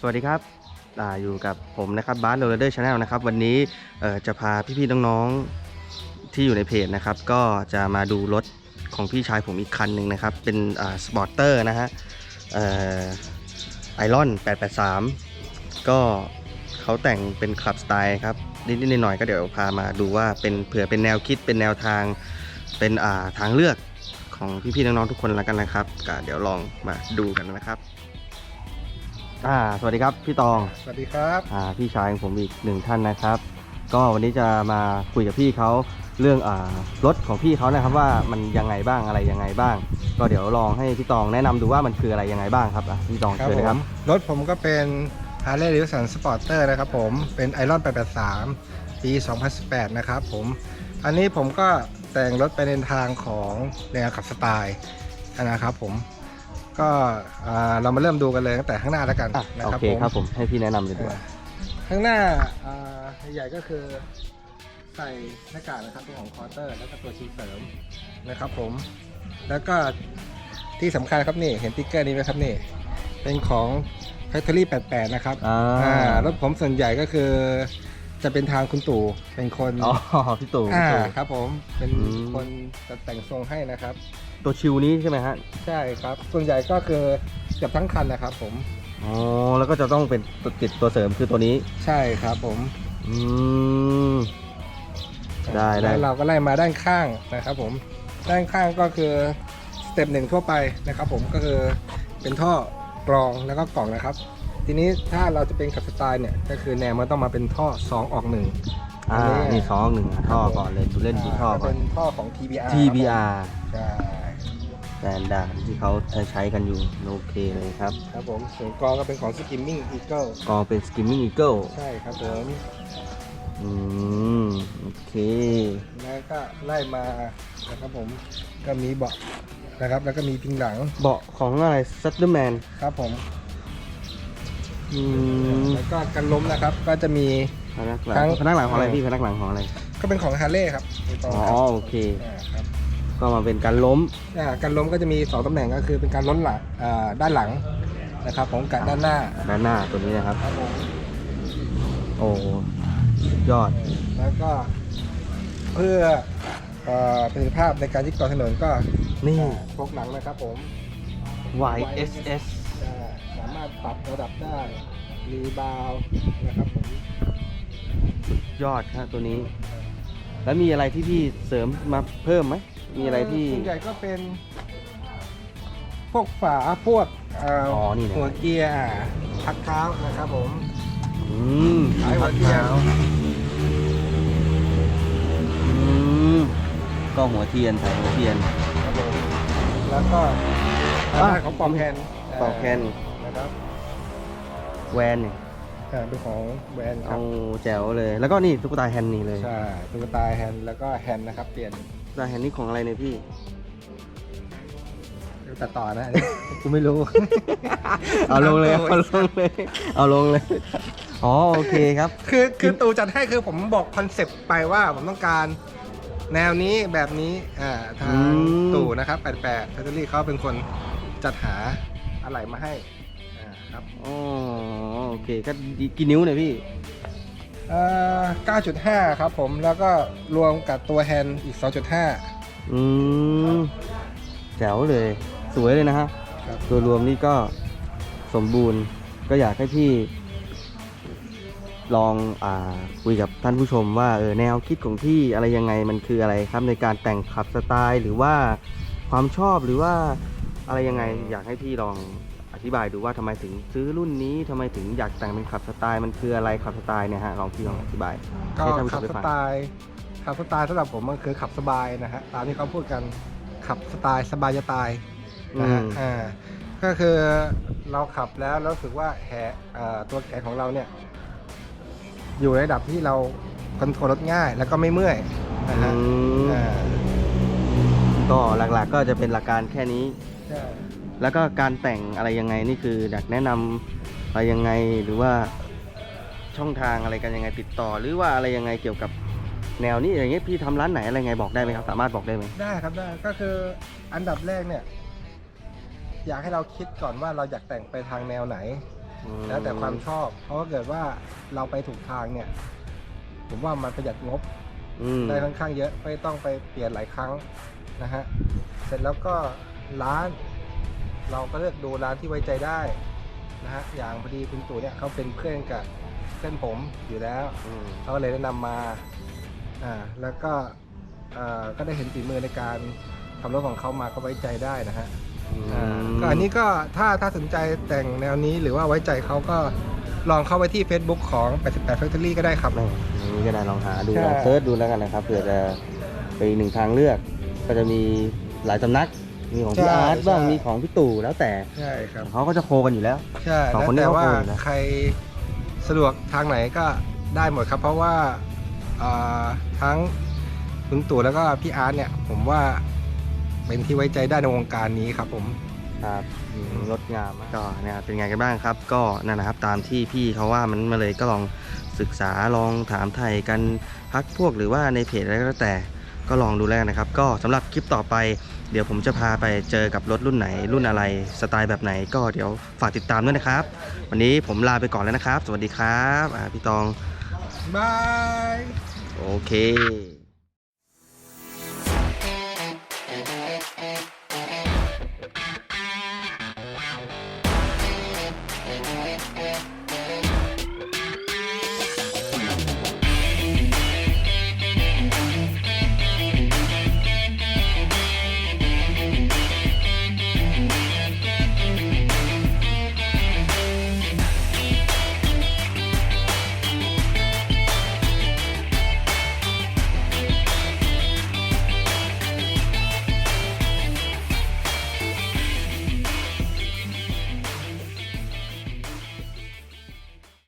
สวัสดีครับออยู่กับผมนะครับบาร์โรเดอร์ชาแนลนะครับ วันนี้จะพาพี่ๆน้องๆที่อยู่ในเพจนะครับ ก็จะมาดูรถของพี่ชายผมอีกคันหนึ่งนะครับ เป็นสปอร์เตอร์นะฮะไอรอน883 ก็เขาแต่งเป็นคลับสไตล์ครับ นิดๆหน่อยๆก็เดี๋ยวพามาดูว่าเป็นเผื่อเป็นแนวคิดเป็นแนวทางเป็นทางเลือกของพี่ๆน้องๆทุกคนแล้วกันนะครับก็เดี๋ยวลองมาดูกันนะครับ อ่าสวัสดีครับพี่ตองสวัสดีครับอ่าพี่ชายของผมอีกหนึ่งท่านนะครับ ก็วันนี้จะมาคุยกับพี่เขาเรื่องอ่ารถของพี่เขานะครับว่ามันยังไงบ้างอะไรยังไงบ้าง ก็เดี๋ยวลองให้พี่ตองแนะนำดูว่ามันคืออะไรยังไงบ้างครับอะพี่ตองครับเชิญผเลยครัมบรถผมก็เป็น Harley Davidson Sporter นะครับผมเป็นไอรอน883 ปี 2018 นะครับผม อันนี้ผมก็แต่งรถไปในทางของแนวขับสไตล์นะครับผม ก็อ่าเรามาเริ่มดูกันเลยตั้งแต่ข้างหน้าแล้วกันอะนะโอครับเคผมครับผมให้พี่แนะนำเลยดีกว่า ข้างหน้าอ่าใหญ่ก็คือใส่หน้ากากนะครับตัวของคอร์เตอร์ แล้วก็ตัวชีเสริมนะครับผม แล้วก็ที่สำคัญครับนี่เห็นติ๊กเกอร์นี้ไหมครับนี่ เป็นของ Factory 88 นะครับอ่าอ่ารถผมส่วนใหญ่ก็คือจะเป็นทางคุณตู่เป็นคน อ๋อพี่ตู่พี่อ่าตู่ ครับผมเป็นอืม คนจัดแต่งทรงให้นะครับ ตัวชิวนี้ใช่ไหมฮะใช่ครับ ส่วนใหญ่ก็คือเกือบทั้งคันนะครับผม อ๋อแล้วก็จะต้องเป็นตัวติดตัวเสริมคือตัวนี้ ใช่ครับผมอืมได้ได้แล้วเราก็ไล่มาด้านข้างนะครับผม ด้านข้างก็คือสเต็ปหนึ่งทั่วไปนะครับผมก็คือเป็นท่อกรองแล้วก็กล่องนะครับ ทีนี้ถ้าเราจะเป็นขับสไตล์เนี่ยก็คือแนวมันต้องมาเป็นท่อ 2 ออก1อ่านี่สองหนึ่งท่อก่อนเลยดูเล่นดูท่อก่อนเป็นท่อของ TBR TBR ใช่ แตนดาร์ดที่เขาใช้ใช้กันอยู่โอเคเลยครับ ครับผมส่วนกรองก็เป็นของ Skimming Eagle กองเป็น Skimming Eagle ใช่ครับผมอืมโอเค แล้วก็ไล่มานะครับผมก็มีเบาะนะครับ แล้วก็มีพิงหลังเบาะของอะไร Sutterman ครับผมอืมแล้วก็กันล้มนะครับ ก็จะมีพนักหลัทั้งงพนักหลังของอะไรพี่พนักหลังของอะไรก็เป็นของฮาร์เลย์ครับถูกต้องอ๋อครับโอเคอ่าครับ ก็มาเป็นการล้มอ่าการล้มก็จะมี 2ตำแหน่งก็คือเป็นการล้นหลังอ่าด้านหลังนะครับของกับด้านหน้าด้านหน้าตัวนี้นะครับ ครับผมโอ้สุดยอดแล้วก็เพื่อเอ่อประสิทธิภาพในการยึดเกาะถนนก็นี่อ่าพกหลังนะครับผม YSS อ่าสามารถปรับระดับได้รีบาวด์นะครับผมยอดครับตัวนี้ แล้วมีอะไรที่พี่เสริมมาเพิ่มไหม มีอะไรที่ ส่วนใหญ่ก็เป็น พวกฝาพวกเอ่อออนี่นะ หัวเกียร์อ่าพักเท้านะครับผมอืมสายหัวเทียนอืมก็หัวเทียนสายหัวเทียน ครับผมแล้วก็ทางด้านของปลอกแคนปลอกแคนนะครับแวนเนี่ยอ่าเป็นของแบรนด์ครัเอาบแจ๋วเลย แล้วก็นี่ตุ๊กตาแฮนด์นี่เลย ใช่ตุ๊กตาแฮนด์แล้วก็แฮนด์นะครับเปลี่ยน ตุ๊กตาแฮนด์นี่ของอะไรเนี่ยพี่ ตัดต่อนะอันนี้กูไม่รู้ เอาลงเลยเอาลงเลยเอาลงเลยอ๋อโอเคครับคือคือตูจัดให้คือผมบอกคอนเซปต์ไปว่าผมต้องการแนวนี้แบบนี้อ่าทางอืมตู่นะครับ 88แฟคทอรี่เขาเป็นคนจัดหาอะไรมาให้อ่าครับ อ๋อโอเคก็ดีกี่นิ้วเนี่ยพี่เอ่อ 9.5 ครับผมแล้วก็รวมกับตัวแฮนด์อีก 2.5 อืมแจ๋วเลย สวยเลยนะฮะครับ ตัวรวมนี่ก็สมบูรณ์ก็อยากให้พี่ ลองอ่าคุยกับท่านผู้ชมว่าเออแนวคิดของพี่อะไรยังไงมันคืออะไรครับในการแต่งขับสไตล์ หรือว่าความชอบหรือว่าอะไรยังไง อยากให้พี่ลองอ ธิบายดูว่าทำไมถึงซื้อรุ่นนี้ทำไมถึงอยากแต่งเป็นขับสไตล์มันคืออะไรขับสไตล์เนี่ยฮะลองพี่ลองอธิบายก็ให้ท่านผู้ชขัมบได้สฟังไตล์ขับสไตล์สำหรับผมมันคือขับสบายนะฮะตามที่เขาพูดกันขับสไตล์สบายจะตายนะฮะอืมอ่าก็คือเราขับแล้วแล้วรู้สึกว่าแหเอ่อตัวแขนของเราเนี่ย อยู่ในระดับที่เราคอนโทรลรถง่าย แล้วก็ไม่เมื่อยนะฮะอืมอ่าก็หลักๆก็จะเป็นหลักการแค่นี้ใช่ แล้วก็การแต่งอะไรยังไงนี่คืออยากแนะนำอะไรยังไงหรือว่าช่องทางอะไรกันยังไงติดต่อ หรือว่าอะไรยังไงเกี่ยวกับแนวนี้อย่างเงี้ยพี่ทำร้านไหนอะไรไงบอกได้ไหมครับ สามารถบอกได้ไหมได้ครับได้ก็คืออันดับแรกเนี่ย อยากให้เราคิดก่อนว่าเราอยากแต่งไปทางแนวไหน อืมแล้วแต่ความชอบ เพราะว่าเกิดว่าเราไปถูกทางเนี่ย ผมว่ามันประหยัดงบ อืมได้ค่อนข้างเยอะไม่ต้องไปเปลี่ยนหลายครั้งนะฮะ เสร็จแล้วก็ ร้าน เราก็เลือกดูร้านที่ไว้ใจได้นะฮะอย่างพอดีคุณตู่เนี่ยเขาเป็นเพื่อนกับเพื่อนผมอยู่แล้วอืมเขาก็เลยแนะนำมาอ่าแล้วก็อ่าก็ได้เห็นฝีมือในการทำรถของเขามาก็ไว้ใจได้นะฮะ อ่าก็อันนี้ก็ถ้าถ้าสนใจแต่งแนวนี้หรือว่าไว้ใจเขาก็ลองเข้าไปที่ Facebook ของ 88 Factory ก็ได้ครับไม่นี่ก็ได้ลองหาดูใช่ ลองเซิร์ชดูแล้วกันนะครับเผื่อจะเป็นอีกหนึ่งทางเลือก ก็จะมีหลายสำนัก มีของพี่อาร์ตบ้างมีของพี่ตู่แล้วแต่ใช่ครับ เขาก็จะโคกันอยู่แล้ว ใช่สองแล้วคนนี้แต่เขาว่าคุยนะ ใครสะดวกทางไหนก็ได้หมดครับ เพราะว่าอ่าทั้งคุณตู่แล้วก็พี่อาร์ตเนี่ย ผมว่าเป็นที่ไว้ใจได้ในวงการนี้ครับ ผมครับงดงามมากก็นะครับเป็นไงกันบ้างครับ ก็นั่นนะครับตามที่พี่เขาว่ามันมาเลยก็ลองศึกษาลองถามไทยกันพักพวกหรือว่าในเพจอะไรก็แล้วแต่ ก็ลองดูแล้วกันนะครับ ก็สำหรับคลิปต่อไป เดี๋ยวผมจะพาไปเจอกับรถรุ่นไหน รุ่นอะไรสไตล์แบบไหน ก็เดี๋ยวฝากติดตามด้วยนะครับ วันนี้ผมลาไปก่อนแล้วนะครับ สวัสดีครับอ่าพี่ตองบายโอเค